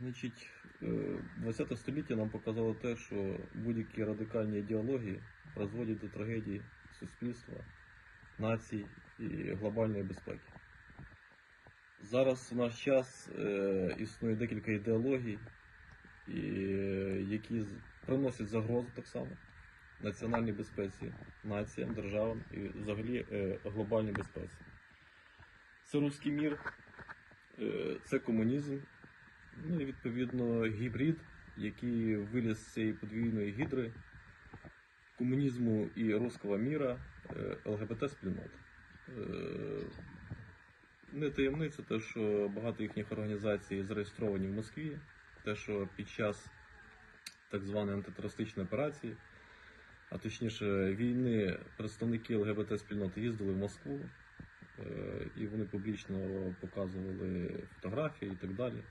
Значить, ХХ століття нам показало те, що будь-які радикальні ідеології призводять до трагедії суспільства, націй і глобальної безпеки. Зараз в наш час е, існує декілька ідеологій, е, які приносять загрозу так само національній безпеці, націям, державам і взагалі е, глобальній безпеці. Це руський мір, е, це комунізм, ну і відповідно гібрид, який виліз з цієї подвійної гідри комунізму і руського міра е, ЛГБТ спільнот. Не таємниця, те, що багато їхніх організацій зареєстровані в Москві, те, що під час так званої антитерористичної операції, а точніше війни, представники ЛГБТ спільноти їздили в Москву, е, і вони публічно показували фотографії і так далі.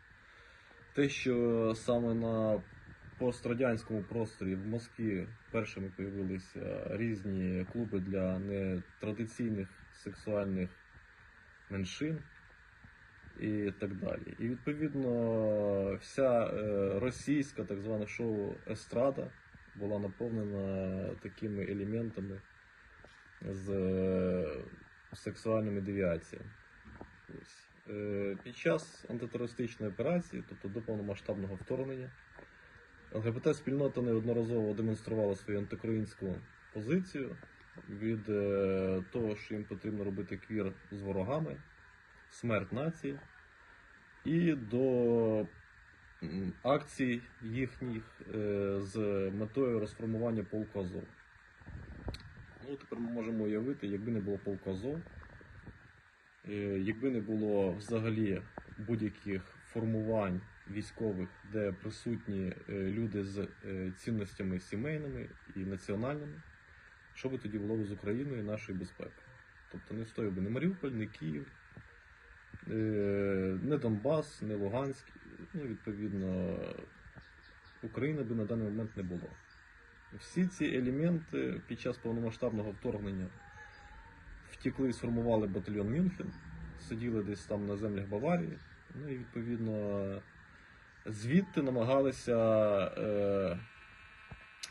Те, що саме на пострадянському просторі в Москві першими появилися різні клуби для нетрадиційних сексуальних меншин і так далі. І відповідно вся е, російська так звана шоу Естрада була наповнена такими елементами з е, сексуальними девіаціями. Ось. Е, Під час антитерористичної операції, тобто до повномасштабного вторгнення, ЛГБТ-спільнота неодноразово демонструвала свою антиукраїнську позицію від е, того, що їм потрібно робити квір з ворогами, смерть нації, і до акцій їхніх е, з метою розформування полку Азов. Ну, тепер ми можемо уявити, якби не було полку Азов, якби не було взагалі будь-яких формувань військових, де присутні е, люди з е, цінностями сімейними і національними, що би тоді було б з Україною і нашою безпекою? Тобто не встояв би не Маріуполь, не Київ, е, не Донбас, не Луганськ. Ну, відповідно, України би на даний момент не було. Всі ці елементи під час повномасштабного вторгнення втекли і сформували батальйон Мюнхен, сиділи десь там на землях Баварії, ну і відповідно звідти намагалися е,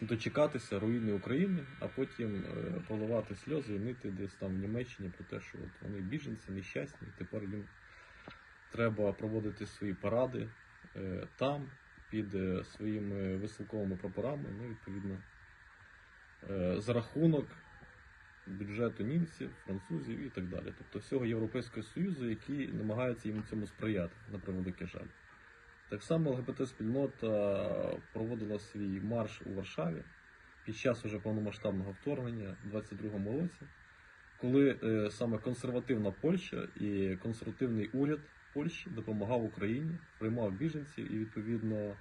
дочекатися руїни України, а потім е, проливати сльози і нити десь там в Німеччині про те, що от вони біженці, нещасні, і тепер їм треба проводити свої паради е, там, під е, своїми висилковими прапорами, ну, відповідно, е, за рахунок бюджету німців, французів і так далі. Тобто всього Європейського Союзу, який намагається їм цьому сприяти, на превеликий жаль. Так само ЛГБТ-спільнота проводила свій марш у Варшаві під час уже повномасштабного вторгнення у 22-му році, коли е, саме консервативна Польща і консервативний уряд Польщі допомагав Україні, приймав біженців і відповідно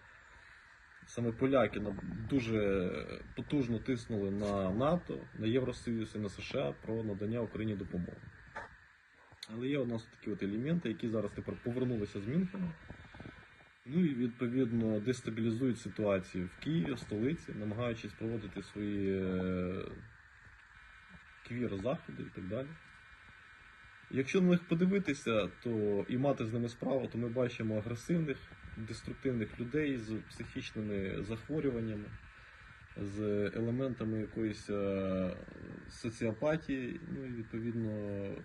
саме поляки дуже потужно тиснули на НАТО, на Євросоюз і на США про надання Україні допомоги. Але є у нас такі от елементи, які зараз тепер повернулися з Мюнхена. Ну і відповідно дестабілізують ситуацію в Києві, столиці, намагаючись проводити свої е, квір-заходи і так далі. Якщо на них подивитися, то і мати з ними справу, то ми бачимо агресивних, деструктивних людей з психічними захворюваннями, з елементами якоїсь е, соціопатії, ну і відповідно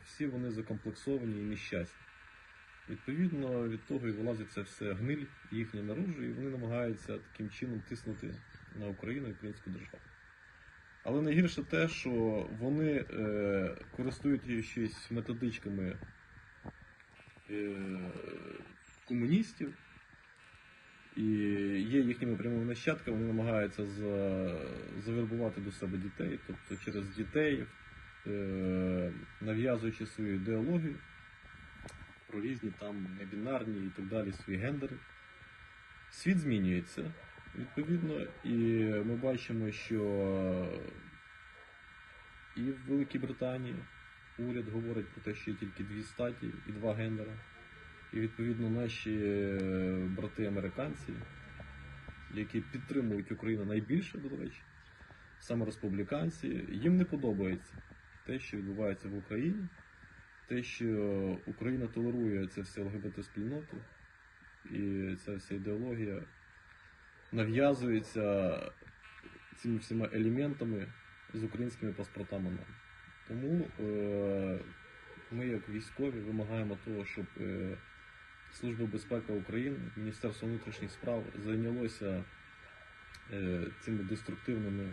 всі вони закомплексовані і нещасні. Відповідно, від того і вилазить це все гниль їхня наружу, і вони намагаються таким чином тиснути на Україну і українську державу. Але найгірше те, що вони е, користуючись методичками е, комуністів і є їхніми прямими нащадками, вони намагаються за, завербувати до себе дітей, тобто через дітей, е, нав'язуючи свою ідеологію про різні там небінарні і так далі свої гендери. Світ змінюється, відповідно, і ми бачимо, що і в Великій Британії уряд говорить про те, що є тільки дві статі і два гендера. І відповідно наші е, брати американці, які підтримують Україну найбільше, до речі, саме республіканці, їм не подобається те, що відбувається в Україні те, що Україна толерує це все ЛГБТ спільноту, і ця вся ідеологія нав'язується цими всіма елементами з українськими паспортами нам. Тому е, ми, як військові, вимагаємо того, щоб е, Служба безпеки України, Міністерство внутрішніх справ зайнялося е, цими деструктивними,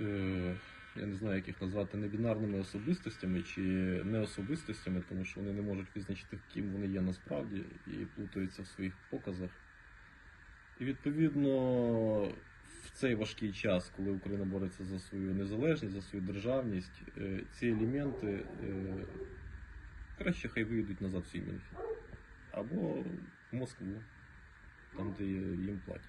е, я не знаю, як їх назвати, небінарними особистостями чи неособистостями, тому що вони не можуть визначити, ким вони є насправді, і плутаються в своїх показах. І відповідно в цей важкий час, коли Україна бореться за свою незалежність, за свою державність, е, ці елементи е, краще хай виїдуть назад в свій Мюнхен. Або в Москву, там, де їм платять.